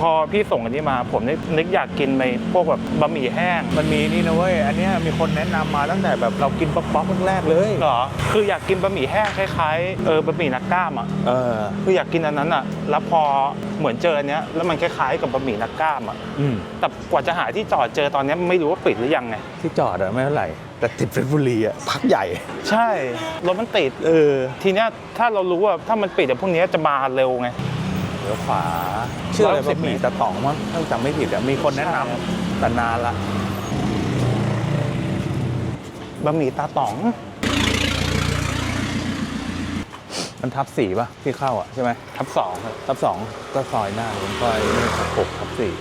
พอพี่ส่งอันนี้มาผมนึกนึกอยากกินไปพวกแบบบะหมี่แห้ง มันมีนี่นะเว้ย อันเนี้ยมีคนแนะนำมาตั้งแต่แบบเรากินป๊อกป๊อกแรกๆเลยเหรอ คืออยากกินบะหมี่แห้งคล้ายๆ เออบะหมี่นักกล้ามอะ เออ คืออยากกินอันนั้นอะ แล้วพอเหมือนเจออันเนี้ย แล้วมันคล้ายๆกับบะหมี่นักกล้ามอะอืมแต่กว่าจะหาที่จอดเจอตอนเนี้ยไม่รู้ว่าปิดหรือยังไง ที่จอดอะไม่เท่าไหร่แต่ติดเพชรบุรีอะพักใหญ่ ใช่รถมันติดเออทีเนี้ยถ้าเรารู้ว่าถ้ามันปิดแต่พวกเนี้ยจะมาเร็วไง เดี๋ยวขวาชื่ออะไร110บะหมี่ตะต๋องมั้งถ้าจำไม่ผิดอะมีคนแนะนำแต่นานละบะหมี่ตาต๋อง มันทับสี่ป่ะที่เข้าอะใช่ไหมทับสองครับทับสองก็ซอยหน้าผมซอยทับหกทับสี่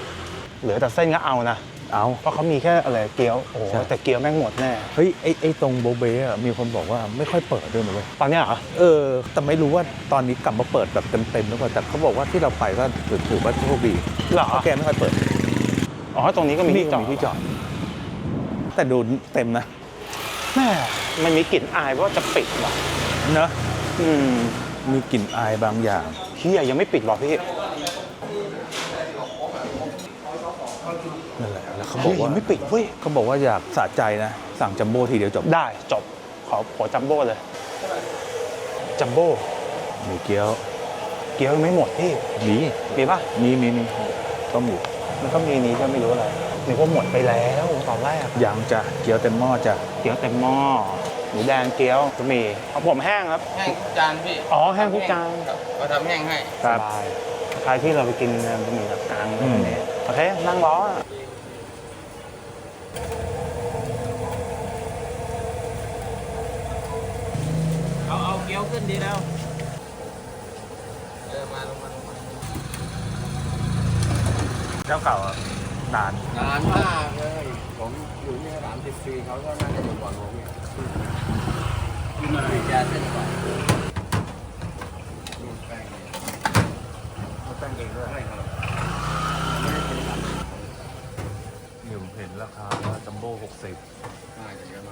เหลือแต่เส้นก็เอานะ เอาเพราะเขามีแค่อะไรเกี๊ยวโอ้โหใช่ แต่เกี๊ยวแม่งหมดแน่เฮ้ยไอ้ไอ้ตรงโบเบ้อะมีคนบอกว่าไม่ค่อยเปิดด้วยนะเว้ยตอนเนี้ยเหรอเออ แต่ไม่รู้ว่าตอนนี้กลับมาเปิดแบบเต็มๆหรือเปล่าแต่เขาบอกว่าที่เราไปก็ถือถือว่าโชคดีเหรอเพราะแกไม่ค่อยเปิดอ๋อตรงนี้ก็มีที่จอดมีที่จอดแต่ดูเต็มนะแม่มันมีกลิ่นอายว่าจะปิดว่ะเนอะอืมมีกลิ่นอายบางอย่าง เฮียยังไม่ปิดหรอพี่ นั่นแหละแล้ว เขาเขาบบออกกว่ายังไม่ปิดเว้ยเขาบอกว่าอยากสะใจนะ สั่งจัมโบ้ทีเดียวจบได้จบขอขอจัมโบ้เลยจัมโบ้มีเกี๊ยว เกี๊ยวยังไม่หมดพี่มีมีป่ะมีมีมีต้มอยู่มันก็มีนี้ก็ไม่รู้อะไรนึกว่าหมดไปแล้วตอนแรกยังจ้ะเกี๊ยวเต็มหม้อจ้ะเกี๊ยวเต็มหม้อหมูแดงเกี๊ยวก็มีของผมแห้งครับแห้งทุกจานพี่อ๋อแห้งทุกจานครับเราทำแห้งให้สบายคล้ายที่เราไปกินบะหมี่แบบกลางอะไรแบบนี้โอเคนั่งรออะ เอาเอาเกี๊ยวขึ้นดีแล้ว เออมาลงมาลงมาเจ้าเก่านานนานมากเลย ผมอยู่นี่สามสิบปีเขาก็น่าจะอยู่ก่อนผมเนี่ยกินอะไรแกเส้นก่อนรูปแป้งเนี่ย แป้งเองด้วย ใช่ครับ นี่ผมเห็นราคาจัมโบ้หกสิบ น่าจะเยอะ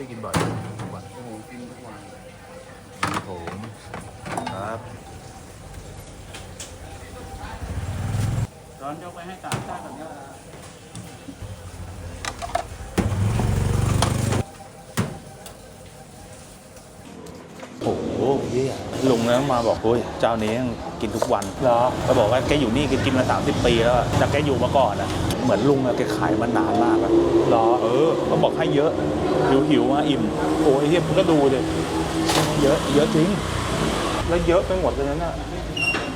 มากที่กินบ่อยทุกวันโอ้โหกินทุกวันเลยผมครับร้อนยกไปให้ตางชาติแบบนี้โอ้โหเยี่ยลุงนะมาบอกโอ้ยเจ้านี้ กินทุกวันเหรอเขาบอกว่าแกอยู่นี่แกกินมา 30 ปีแล้วอะแต่แกอยู่มาก่อนอะเหมือนลุงอะแกขายมานานมากอะเหรอเออเขาบอกให้เยอะ หิวหิวๆมาอิ่ม โอ้ยเฮียมึงก็ดูเลยเยอะเยอะจริง แล้วเยอะไปหมดเลยนะน่ะ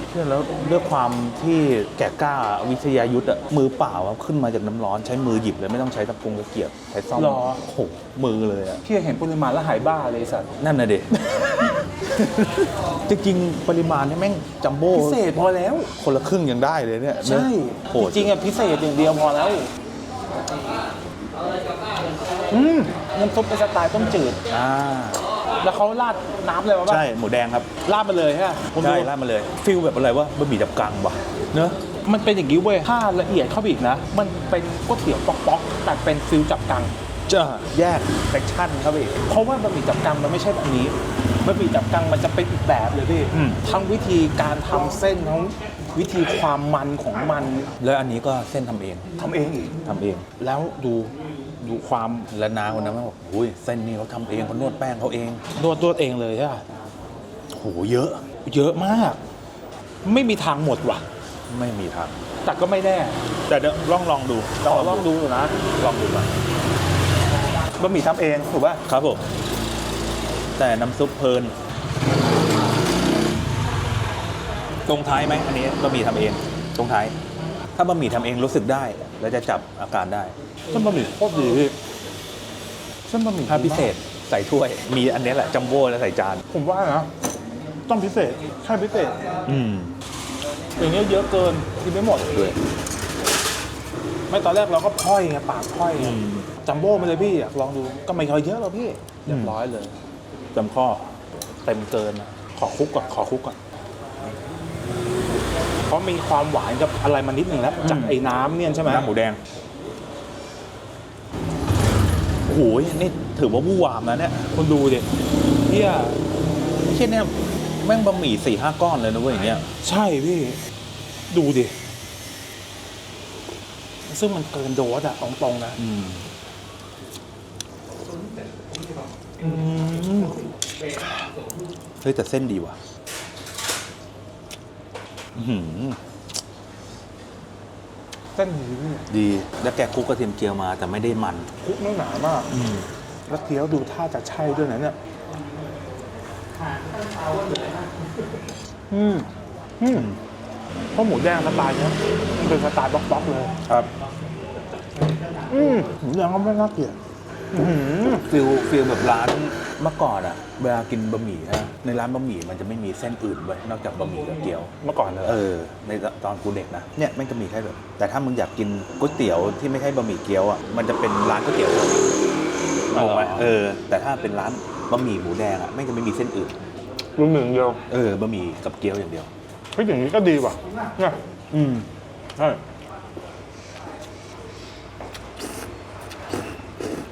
เชื่อแล้วด้วยความที่แกกล้าวิทยายุทธ์อะมือเปล่าอะขึ้นมาจากน้ำร้อนใช้มือหยิบเลยไม่ต้องใช้ตะปงตะเกียบใช้ซ่อมหรอ โอ้โหมือเลยอะพี่เห็นปริมาณแล้วหายบ้าเลยไอ้สัตว์ นั่นน่ะดิ จริงๆปริมาณนี่แม่งจัมโบ้พิเศษพอแล้ว คนละครึ่งยังได้เลยเนี่ยใช่ โหจดริงๆอะพิเศษอย่างเดียวพอแล้ว อืมน้ำซุปเป็นสไตล์ต้มจืด อ่าแล้วเขาราดน้ำอะไรมาบ้างใช่หมูแดงครับราดมาเลยใช่ไหมผมดูใช่ราดมาเลยฟิลแบบอะไรวะบะหมี่ดับกังวะเนอะมันเป็นอย่างนี้เว้ยถ้าละเอียดเข้าไปอีกนะ มันเป็นก๋วยเตี๋ยวป๊อกๆแต่เป็นฟิลจับกัง จะแยกเซกชั่นครับพี่เพราะว่าบะหมี่จับกังมันไม่ใช่แบบนี้ บะหมี่จับกังมันจะเป็นอีกแบบเลยพี่อืม ทั้งวิธีการทำเส้นทั้งวิธีความมันของมันแล้วอันนี้ก็เส้นทำเองทำเองอีก ทำเอง แล้วดูดูความแล้วนาคนนั้นมันบอกอุ้ยเส้นนี้เขาทำเองเขานวดแป้งเขาเองนวดตัวเองเลยใช่ปะโหเยอะ เยอะมาก ไม่มีทางหมดว่ะ ไม่มีทางแต่ก็ไม่แน่แต่เดี๋ยวลองลองดูลองลองดูนะลองดูก่อนบะหมี่ทำเองถูกป่ะครับผม แต่น้ำซุปเพลิน ตรงท้ายไหมอันนี้บะหมี่ทำเอง ตรงท้าย ถ้าบะหมี่ทำเองรู้สึกได้ แล้วจะจับอาการได้เส้นบะหมี่โคตรดีเส้นบะหมี่ถ้าพิเศษใส่ถ้วย มีอันนี้แหละจัมโบ้แล้วใส่จาน ผมว่านะต้องพิเศษใช่พิเศษ อืมอย่างเงี้ยเยอะเกินกินไม่หมดด้วยไม่ตอนแรกเราก็พร่อยไงปากพร่อยไงอืมจัมโบ้มาเลยพี่อยากลองดูก็ไม่ค่อยเยอะหรอกพี่เรียบร้อยเลย จำข้อเต็มเกินนะขอคุกก่อนขอคุกก่อนเพราะมีความหวานกับอะไรมานิดหนึ่งแล้ว จากไอ้น้ำเนี่ยใช่ไหมน้ำหมูแดงโอ้โหนี่ถือว่าวู่วามนะเนี่ยคุณดูดิเฮียเช่นเนี่ยแม่งบะหมี่สี่ห้าก้อนเลยนะเว้ยอย่างเงี้ยใช่พี่ ดูดิ ซึ่งมันเกินโดสอะตรงๆนะ อืม อืม เฮ้ยแต่เส้นดีว่ะอื้อหือเส้นดีพี่ดีแล้วแกคลุกกระเทียมเจียวมาแต่ไม่ได้มันคลุกไม่หนามากอืมแล้วเคี้ยวดูท่าจะใช่ด้วยนะเนี่ยอืมอืมเพราะหมูแดงสไตล์เนี้ยมันเป็นสไตล์บล็อกๆเลย ครับ อืมหมูแดงก็ไม่น่าเกลียดอื้อหือ ฟิลฟิลแบบร้านเมื่อก่อนอะเวลากินบะหมี่นะในร้านบะหมี่มันจะไม่มีเส้นอื่นไว้ยนอกจากบะหมี่กับเกี๊ยว เมื่อก่อนเลยเออในตอนกูเด็กนะเนี่ยแม่งจะมีแค่แบบ แต่ถ้ามึงอยากกินก๋วยเตี๋ยวที่ไม่ใช่บะหมี่เกี๊ยวอะมันจะเป็นร้านก๋วยเตี๋ยวถูกไหมเออ แต่ถ้าเป็นร้านบะหมี่หมูแดงอะแม่งจะไม่มีเส้นอื่นรู้หนึ่งเดียวเออ บะหมี่กับเกี๊ยวอย่างเดียว เฮ้ยอย่างนี้ก็ดีว่ะเนี่ยอืมใช่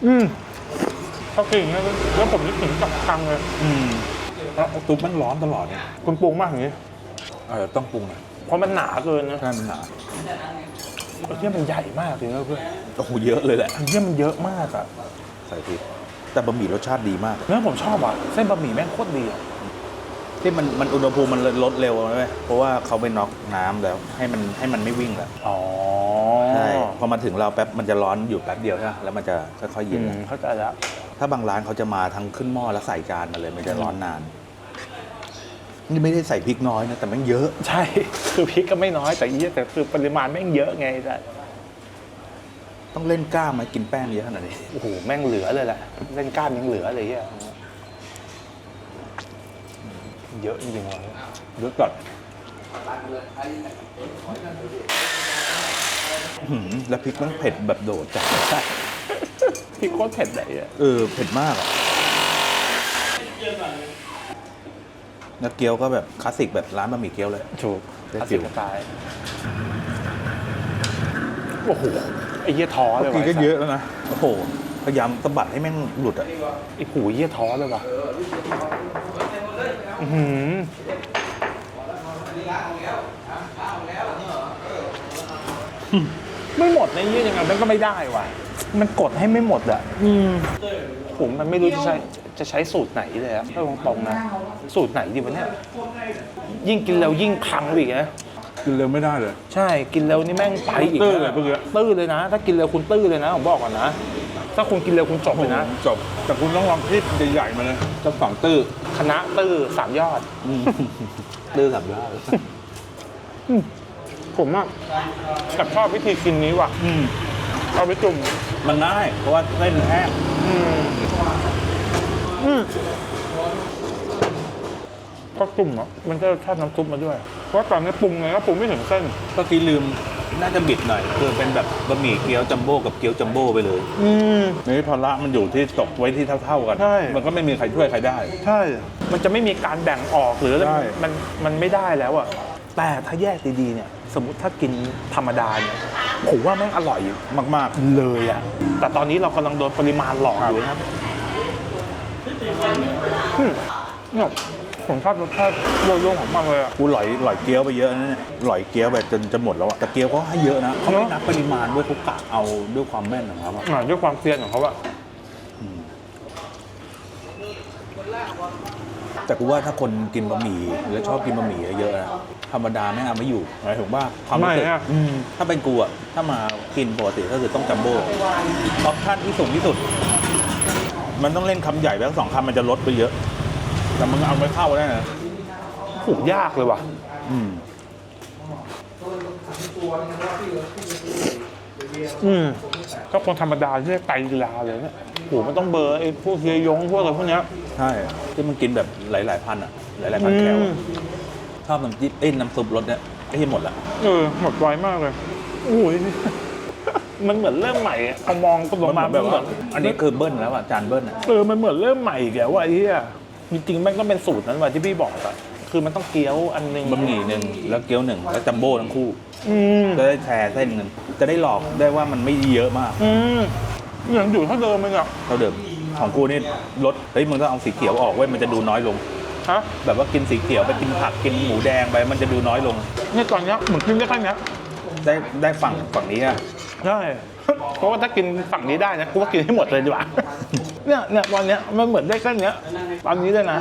อืมถ้ากินอย่างนี้ยแล้วผมนึกถึงกับกังเลยอืมแล้วตุ๊บมันร้อนตลอดเนี่ยคุณปรุงมากอย่างนี้ เออต้องปรุงอะเพราะมันหนาเกินนะใช่มันหนาไอ้เที่ยมันใหญ่มากเลยนะเพื่อนโอ้โหเยอะเลยแหละไอ้เที่ยมันเยอะมากอะใส่พริกแต่บะหมี่รสชาติดีมากเนื้อผมชอบอะเส้นบะหมี่แม่งโคตรดีอะที่มันมันอุณหภูมิมันลดเร็วไหมเพราะว่าเขาไปน็อกน้ำแล้ว ให้มันให้มันไม่วิ่งแล้วอ๋อ ใช่พอมาถึงเราแป๊บมันจะร้อนอยู่แป๊บเดียวใช่ไหมแล้วมันจะค่อยๆอืเย็นมแล้วเข้าใจแล้ว ถ้าบางร้านเขาจะมาทั้งขึ้นหม้อแล้วใส่จานมาเลย มันจะร้อนนาน นี่ไม่ได้ใส่พริกน้อยนะ แต่แม่งเยอะ ใช่ คือพริกก็ไม่น้อยแต่อีแต่คือปริมาณแม่งเยอะไงแต่ต้องเล่นกล้ามมากินแป้งเยอะขนาดนี้ โอ้โห แม่งเหลือเลยแหละ เล่นกล้ามยังเหลือเลยเฮียเยอะจริงๆว่ะเยอะจัดอื้อ หือแล้วพริกมันเผ็ดแบบโดดจัดใช่พริกโคตรเผ็ดเลยอะเออเผ็ดมากอะแล้วเกี๊ยวก็แบบคลาสสิกแบบร้านบะหมี่เกี๊ยวเลยถูกได้คลาสฟิสิลกสไตล์โอ้โหไอ้เหี้ยท้อเลยกิว่ะนก็เยอะแล้วนะโอ้โหพยายามสะบัดให้แม่งหลุดอะไอ้หูเหี้ยท้อเลยว่ะอื้อหือ ไม่หมดในะเยี่ยยังไงมันก็ไม่ได้ว่ะ มันกดให้ไม่หมดอะอืมผมมันไม่รู้จะใช้จะใช้สูตรไหนเลยอะถ้าตรงๆนะ สูตรไหนดีวะเนี่ย ยิ่งกินเร็วยิ่งพังไปอีกนะ กินเร็วไม่ได้เลย ใช่ กินเร็วนี่แม่งไปอีกตื้อนะเลยเมื่อกี้ตื้อเลยนะ ถ้ากินเร็วคุณตื้อเลยนะ ผมบอกก่อนนะ ถ้าคุณกินเร็วคุณจบเลยนะ จบ แต่คุณต้องลองคลิปใหญ่ๆมาเลยเจ้าสองตื้อ คณะตื้อสามยอด ตื้อกับยอด ผมอะแต่ชอบวิธีกินนี้ว่ะ อืมเอาไปจุ่ม มันง่ายเพราะว่าเส้นแห้งอืมอืมพอจุ่มอะมันจะชาติน้ำซุปมาด้วย เพราะตอนนี้ปรุงไงก็ปรุงไม่ถึงเส้น เมื่อกี้ลืมน่าจะบิดหน่อย คือเป็นแบบบะหมี่เกี๊ยวจัมโบ้กับเกี๊ยวจัมโบ้ไปเลยอืม นี่พอละมันอยู่ที่ตกไว้ที่เท่าๆกัน ใช่ มันก็ไม่มีใครช่วยใครได้ ใช่ มันจะไม่มีการแบ่งออกหรืออะไรใช่ มันมันไม่ได้แล้วอะ แต่ถ้าแยกดีๆเนี่ย สมมติถ้ากินธรรมดาเนี่ยผมว่าแม่งอร่อยมากเลยอะแต่ตอนนี้เรากำลังโดนปริมาณหลอกอยู่นะครับอืมเนี่ยผมชอบรสชาติโยงๆของมันเลยอะๆกูหลอยหลอยเกี๊ยวไปเยอะนะเนี่ยหลอยเกี๊ยวไปจนจะหมดแล้วอะแต่เกี๊ยวเขาให้เยอะนะเขาไม่นับปริมาณด้วยเขากะเอาด้วยความแม่นของเขาอะ อ่าด้วยความเซียนของเขาอะ แต่กูว่าถ้าคนกินบะหมี่แล้วชอบกินบะหมี่เยอะๆนะธรรมดาไม่เอาไม่อยู่หมายถึงว่าความรู้สึกไม่อะ อืมถ้าเป็นกูอะถ้ามากินปกติก็คือต้องจัมโบ้ออปชั่นที่สูงที่สุด มันต้องเล่นคำใหญ่ไปทั้งสองคำมันจะลดไปเยอะ แต่มึงเอาไปเข้าได้นะผูกยากเลยว่ะ อืม อืม ก็คนธรรมดาที่ไตกีฬาเลยเนี่ยโหมันต้องเบอร์ไอ้พวกเฮียยงพวกอะไรพวกเนี้ย ใช่ที่มันกินแบบหลาย ๆ พันอะหลาย ๆ พันแคลอืม ชอบน้ำจิ้มเอ้ยน้ำซุปรสเนี่ยไอ้ที่หมดละเออหมดไวมากเลยโอ้ย มันเหมือนเริ่มใหม่อะพอมองก็ลงมันเหมามือนแบบว่าเหมือันนี้คือเบิ้ลแล้วอะจานเบิ้ลอะเออมันเหมือนเริ่มใหม่อีกแล้วว่ะไอ้เหี้ยจริงๆแม่งก็เป็นสูตรนั้นว่ะที่พี่บอกอะคือมันต้องเกี๊ยวอันหนึงบะหมี่หนึ่งแล้วเกี๊ยวหนึ่งแล้วจัมโบ้ทั้งคู่ อืมจะได้แชร์เส้นกันจะได้หลอกได้ว่ามันไม่เยอะมากอืมอย่างอยู่เท่าเดิมเลยอะเท่าเดิมของกูนี่ลดเฮ้ยมึงต้องเอาสีเขียวออกเว้ยมันจะดูน้อยลง ฮะแบบว่ากินสีเขียวไปกินผักกินหมูแดงไปมันจะดูน้อยลง เนี่ยตอนเนี้ยเหมือนกินได้แค่เนี้ยได้ได้ฝั่งฝั่งนี้อะใช่เพราะว่าถ้ากินฝั่งนี้ได้นะกูว่ากินให้หมดเลยดีกว่า เนี่ยเนี่ยวันเนี้ยมันเหมือนได้แค่เนี้ยตอนนี้เลยนะ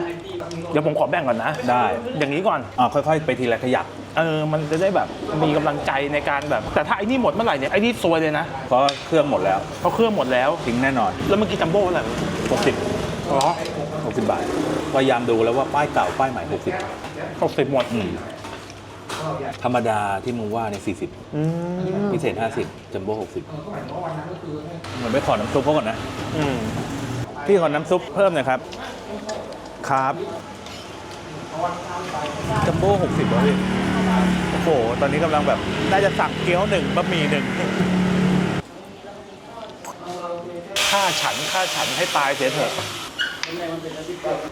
เดี๋ยวผมขอแบ่งก่อนนะ ได้ อย่างนี้ก่อน อ่าค่อยๆ ไปทีละขยัก เออมันจะได้แบบมีกำลังใจในการแบบ แต่ถ้าไอ้นี่หมดเมื่อไหร่เนี่ยไอ้นี่ซวยเลยนะเพราะเครื่องหมดแล้วเพราะเครื่องหมดแล้ว ทิ้งแน่นอน แล้วเมื่อกี้จัมโบ้เท่าไหร่60อ๋อ60 บาทพยายามดูแล้วว่าป้ายเก่าป้ายใหม่60หกสิบหมดอืม ธรรมดาที่มึงว่าเนี่ยอืม40พิเศษ 50จัมโบ้60เหมือนไปขอน้ำซุปเขาก่อนนะ อืมพี่ขอน้ำซุปเพิ่มหน่อยครับ ครับจัมโบ้หกสิบแล้วพี่ โอ้โห ตอนนี้กำลังแบบ น่าจะสั่งเกี๊ยวหนึ่งบะหมี่หนึ่งฆ่าฉันฆ่าฉันให้ตายเสียเถอะ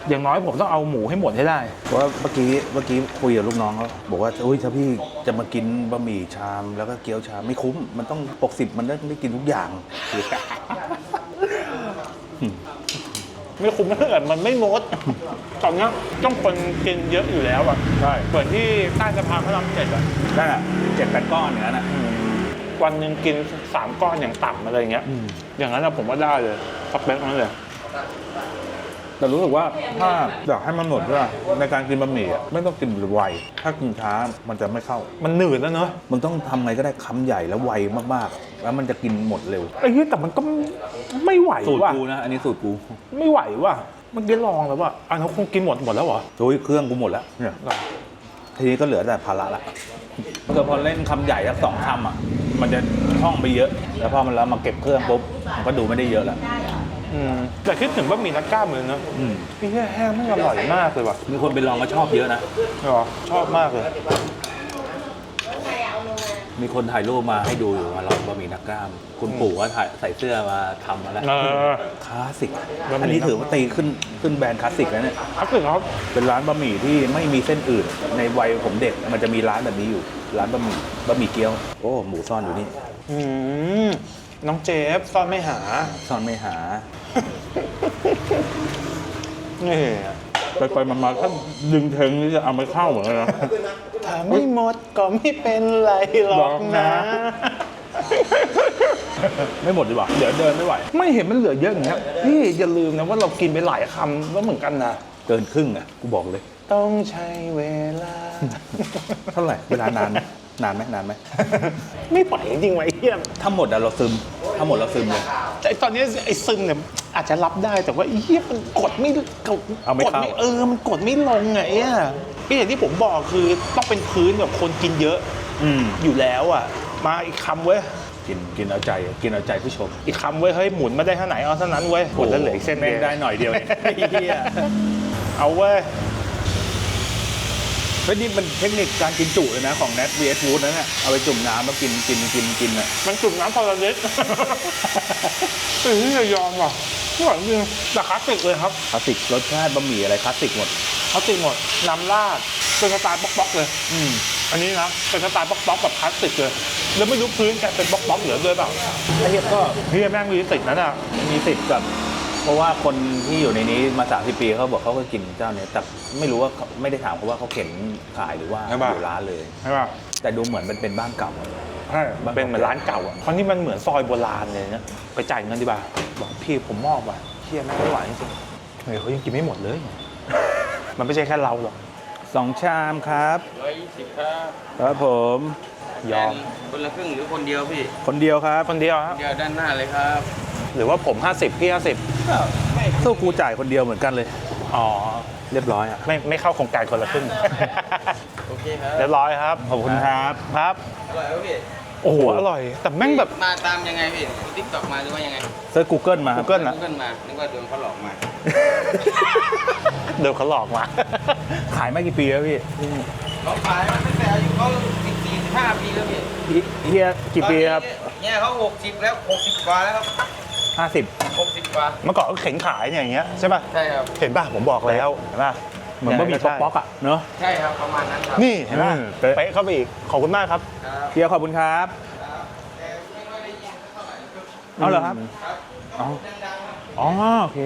อย่างน้อยผมต้องเอาหมูให้หมดให้ได้ เพราะว่าเมื่อกี้เมื่อกี้คุยกับลูกน้องเขาบอกว่าอุ้ยถ้าพี่จะมากินบะหมี่ชามแล้วก็เกี๊ยวชามไม่คุ้ม มันต้อง 60 มันได้ได้กินทุกอย่าง ไม่คุ้มถ้าเกิดมันไม่งดตอนเนี้ยต้องคนกินเยอะอยู่แล้วอะใช่ เหมือนที่ใต้สะพานพระรามเจ็ดอะนั่นอะเจ็ดแปดก้อนอย่างนั้นอะ วันหนึ่งกินสามก้อนอย่างต่ำอะไรเงี้ย อืม อย่างนั้นอะผมว่าได้เลยสเปคนั้นเลย แต่รู้สึกว่าถ้าอยากให้มันหมดว่าในการกินบะหมี่อะไม่ต้องกินไวถ้ากินช้ามันจะไม่เข้า มันหนืดแล้วเนอะมึงต้องทำไงก็ได้คำใหญ่แล้วไวมากๆ แล้วมันจะกินหมดเร็วไอ้เหี้ยแต่มันก็ไม่ไหวสูตรว่ะกูนะอันนี้สูตรกูไม่ไหวว่ะเมันกี้ลองแล้วว่ะอันนั้นคงกินหมดหมดแล้วเหรอโอ้ยเครื่องกูหมดแล้วเนี่ยทีนี้ก็เหลือแต่ภาระละคือพอเล่นคำใหญ่สักสองคำอะมันจะท่องไปเยอะ แล้วพอมันแล้วมาเก็บเครื่องปุ๊บมันก็ดูไม่ได้เยอะแล้ว อืมแต่คิดถึงบะหมี่นักกล้ามเลยเนอะอืมไอ้เหี้ยแห้งมันอร่อยมากเลยว่ะมีคนไปลองก็ชอบเยอะนะ เหรอชอบมากเลย มีคนถ่ายรูปมาให้ดูอยู่มาลองบะหมี่นักกล้าม คุณปู่ก็ถ่ายใส่เสื้อมาทำมาแล้วเออคลาสสิก บะหมี่ อันนี้ถือว่าตีขึ้นขึ้นแบรนด์คลาสสิกแล้วเนี่ย ครับถึงครับเป็นร้านบะหมี่ที่ไม่มีเส้นอื่น ในวัยผมเด็กมันจะมีร้านแบบนี้อยู่ ร้านบะหมี่บะหมี่เกี๊ยว โอ้หมูซ่อนอยู่นี่ อืมน้องเจฟซ่อนไม่หา ซ่อนไม่หา นี่ไปไปมามาถ้าดึงเทงนี่จะเอาไม่เข้าเหมือนกันนะ ถ้าไม่หมดก็ไม่เป็นไรหรอกนะ ไม่หมดดีกว่าเดี๋ยวเดินไม่ไหว ไม่เห็นมันเหลือเยอะอย่างเงี้ยพี่อย่าลืมนะว่าเรากินไปหลายคำแล้วเหมือนกันนะ เกินครึ่งอะกูบอกเลย ต้องใช้เวลา เท่าไหร่เวลานานไหมนานไหมนานไหมไม่ไหวจริงๆวะไอ้เหี้ยถ้าหมดอะเราซึม ถ้าหมดเราซึมเลย แต่ตอนนี้ไอ้ซึมเนี่ยอาจจะรับได้แต่ว่าไอ้เหี้ยมันกดไม่กดเอาไม่กดเข้า เออมันกดไม่ลงไงอะก็อย่างที่ผมบอกคือต้องเป็นพื้นแบบคนกินเยอะอืมอยู่แล้วอะ มาอีกคำเว้ย กินกินเอาใจกินเอาใจผู้ชมอีกคำเว้ยเฮ้ยหมุนมาได้เท่าไหนเอาเท่านั้นเว้ยหมดแล้วเหลืออีกเส้นแม่งดียวได้หน่อยเดียวเองไอ้เหี้ยเอาเว้ยเฮ้ยนี่มันเทคนิคการกินจุเลยนะของ Nat vs Food นั่นน่ะเอาไปจุ่มน้ำแล้วกินกินกินกินอะ มันจุ่มน้ำพอละลิตรเฮ้ยยอมว่ะไม่ไหวจริงแต่คลาสสิกเลยครับคลาสสิกรสชาติบะหมี่อะไรคลาสสิกหมดคลาสสิกหมดน้ำราดเป็นสไตล์ป๊อกๆเลย อืมอันนี้นะเป็นสไตล์ป๊อกๆแบบคลาสสิกเลย แล้วไม่รู้พื้นแกเป็นป๊อกๆเหลือด้วยเปล่าไอ้เหี้ยก็เฮียแม่งมีติดนั่นอะมีสิทธิ์กับ เพราะว่าคนที่อยู่ในนี้มา30ปีเขาบอกเขาก็กินเจ้าเนี้ยแต่ไม่รู้ว่าเขาไม่ได้ถามเขาว่าเขาเข็นขายหรือว่าใช่ปะ อยู่ร้านเลย ใช่ป่ะแต่ดูเหมือนมันเป็นบ้านเก่า ใช่มันเป็นเหมือนร้านเก่าอะเพราะนี่มันเหมือนซอยโบราณเลยนะไปจ่ายเงินดีกว่าบอกพี่ผมมอบว่ะเฮียแม่งไม่ไหวจริงๆเฮ้ยเขายังกินไม่หมดเลย มันไม่ใช่แค่เราหรอกสองชามครับร้อยยี่สิบครับครับผมยอมคนละครึ่งหรือคนเดียวพี่คนเดียวครับคนเดียวครับเดียวด้านหน้าเลยครับ หรือว่าผม 50พี่50 สู้กูจ่ายคนเดียวเหมือนกันเลย อ๋อ เรียบร้อยอะไม่ไม่เข้าโครงการคนละครึ่ง โอเคครับเรียบร้อยครับ ขอบคุณครับครับ อร่อยไหมพี่โอ้โหอร่อย แต่แม่งแบบ มาตามยังไงพี่ติ๊กต็อกมาหรือว่ายังไงเซิร์ช Google มาครับ Google นะเพื่อนมานึกว่าโดนเขาหลอกมาเดินเขาหลอกมาขายมากี่ปีแล้วพี่เขาขายมาตั้งแต่อายุเขาสิบสี่สิบห้าปีแล้วพี่เฮียกี่ปีครับ เนี่ยเขาหกสิบแล้วหกสิบกว่าแล้วครับ ห้าสิบหกสิบกว่าเมื่อก่อนก็เข็นขายเนี่ยอย่างเงี้ยใช่ป่ะใช่ครับ เห็นป่ะผมบอกแล้วเห็นป่ะเหมือนบะหมี่ป๊อกๆอะเนอะใช่ครับประมาณนั้นครับนี่เห็นป่ะอืมเป๊ะเป๊ะเข้าไปอีกขอบคุณมากครับครับเฮียขอบคุณครับเอาเหรอครับอ๋ออ๋อโอเค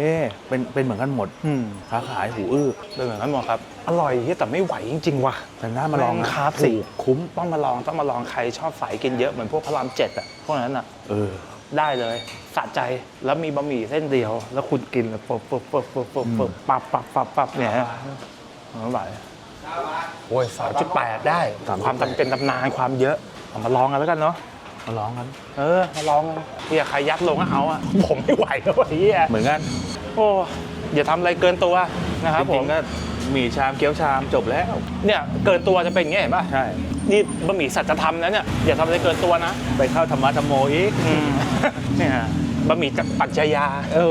เป็นเป็นเหมือนกันหมดอืมค้าขายหูอื้อเป็นเหมือนกันหมดครับ อร่อยที่แต่ไม่ไหวจริง ๆ ว่ะ แต่น่ามาลองแม่นะครับสิ ถูกคุ้ม ต้องมาลองต้องมาลองใครชอบสายกินเยอะเหมือนพวกพระรามเจ็ดอะพวกนั้นอะเออ ได้เลยสะใจแล้วมีบะหมี่เส้นเดียว แล้วคุณกินแล้วปุ๊บปุ๊บปุ๊บปุ๊บปุ๊บปุ๊บปับปับปับปับเนี่ยฮะไม่ไหวโอ้ยสามจุดแปดได้ ความจำเป็นตำนานความเยอะเอามาลองกันแล้วกันเนาะมาลองกัน เออ มาลองกันเฮียใครยัดลงก็เอาอะ ผมไม่ไหวแล้วว่ะเฮียเหมือนกัน โอ้อย่าทำอะไรเกินตัวนะครับจผริมงๆก็มีชามเกี๊ยวชามจบแล้ว เนี่ยเกินตัวจะเป็นอย่างเงี้ยเห็นป่ะใช่ นี่บะหมี่สัจธรรมนะเนี่ยอย่าทำอะไรเกินตัวนะ ไปเข้าธรรมะธรรมโมอีกอืมเนี่ยบะหมี่ปัจจยาเออ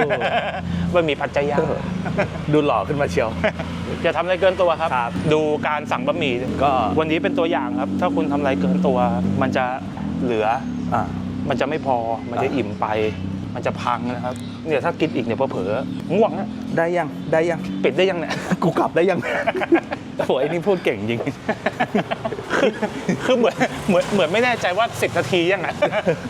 บะหมี่ปัจจยาเออดูหล่อขึ้นมาเชียว อย่าทำอะไรเกินตัวครับ ครับ ดูการสั่งบะหมี่ก็วันนี้เป็นตัวอย่างครับ ถ้าคุณทำอะไรเกินตัว มันจะเหลือ อะ มันจะไม่พอ มันจะอะอิ่มไป มันจะพังนะครับ เนี่ยถ้ากินอีกเนี่ยเผลอๆง่วงนะได้ยังได้ยัง ปิดได้ยังเนี่ย กูกลับได้ยัง โอ้ยไอ้นี่พูดเก่งจริงคือคือเหมือนเหมือนเหมือนไม่แน่ใจว่า 10 นาทียังไง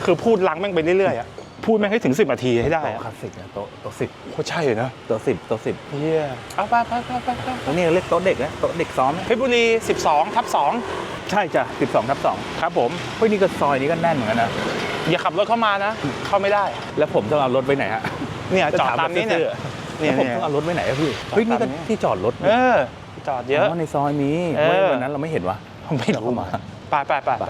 คือพูดลังแม่งไปเรื่อยๆอะพูดแม่งให้ถึง 10 นาทีให้ได้โต๊ะอะคลาสสิกนะโต๊ะโต๊ะสิบโคตรใช่เลยนะโต๊ะสิบโต๊ะสิบเฮียเอาไปไปไปไปไปแล้วนี่เรียกโต๊ะเด็กนะโต๊ะเด็กซ้อมนะเพชรบุรี 12ทับ2ใช่จ้ะสิบสองทับสองครับผม เฮ้ยนี่ก็ซอยนี้ก็แน่นเหมือนกันนะอย่าขับรถเข้ามานะ เข้าไม่ได้ แล้วผมต้องเอารถไปไหนฮะเนี่ยจอดตามนี้เนี่ย เนี่เนี่ยยผมเนี่ย ต้องเอารถไปไหนอะพี่เฮ้ยนี่ก็ตามนี้ที่จอดรถเออ จอดเยอะในซอยมีเออ เว้ยวันนั้นเราไม่เห็นวะไม่รู้เข้ามาไปไปไปไป